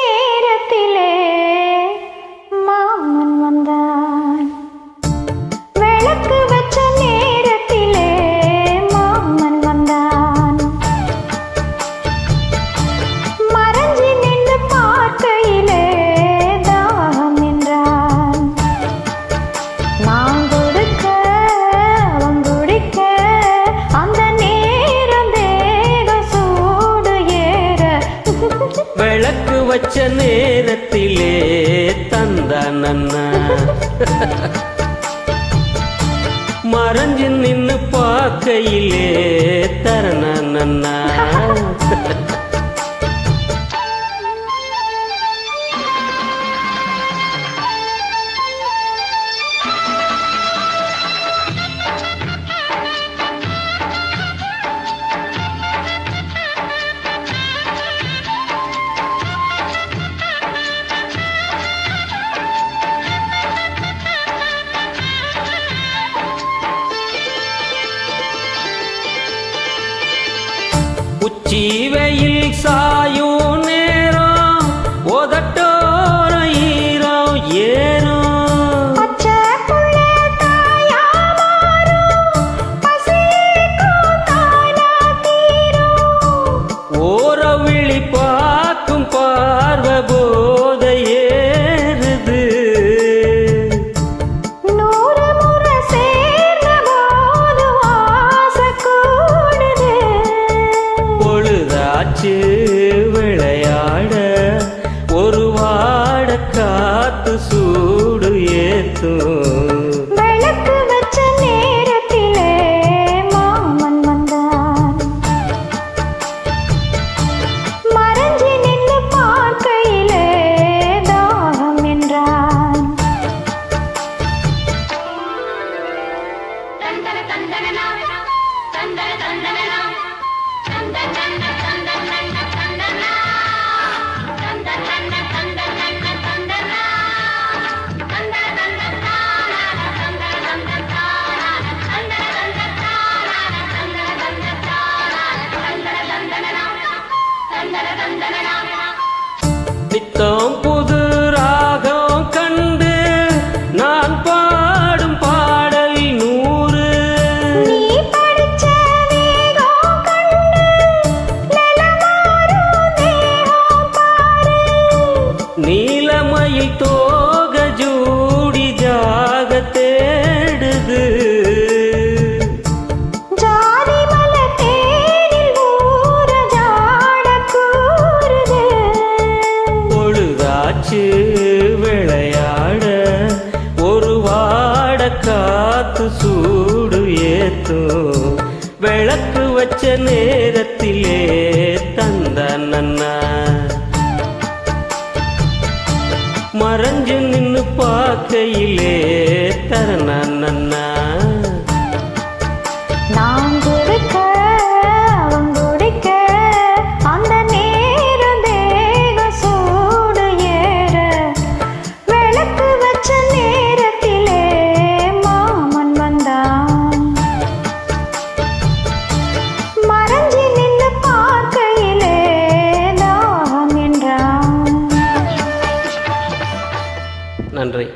നേരത്തിൽ வச்ச நேரத்திலே தந்தான் அண்ணா மறைஞ்சு நின்னு பார்க்கையிலே தரண நன்னா. உச்சி வெயில் சாயும் ஆச்சு விளையாட ஒரு வாட காத்து சூடு ஏத்தும். tão poderoso. விளையாட ஒரு வாட காத்து சூடு ஏத்தோ. விளக்கு வச்ச நேரத்திலே தந்த நன்னா. மறைஞ்சு நின்னு பார்க்கையிலே தரண நன்னா. நன்றி.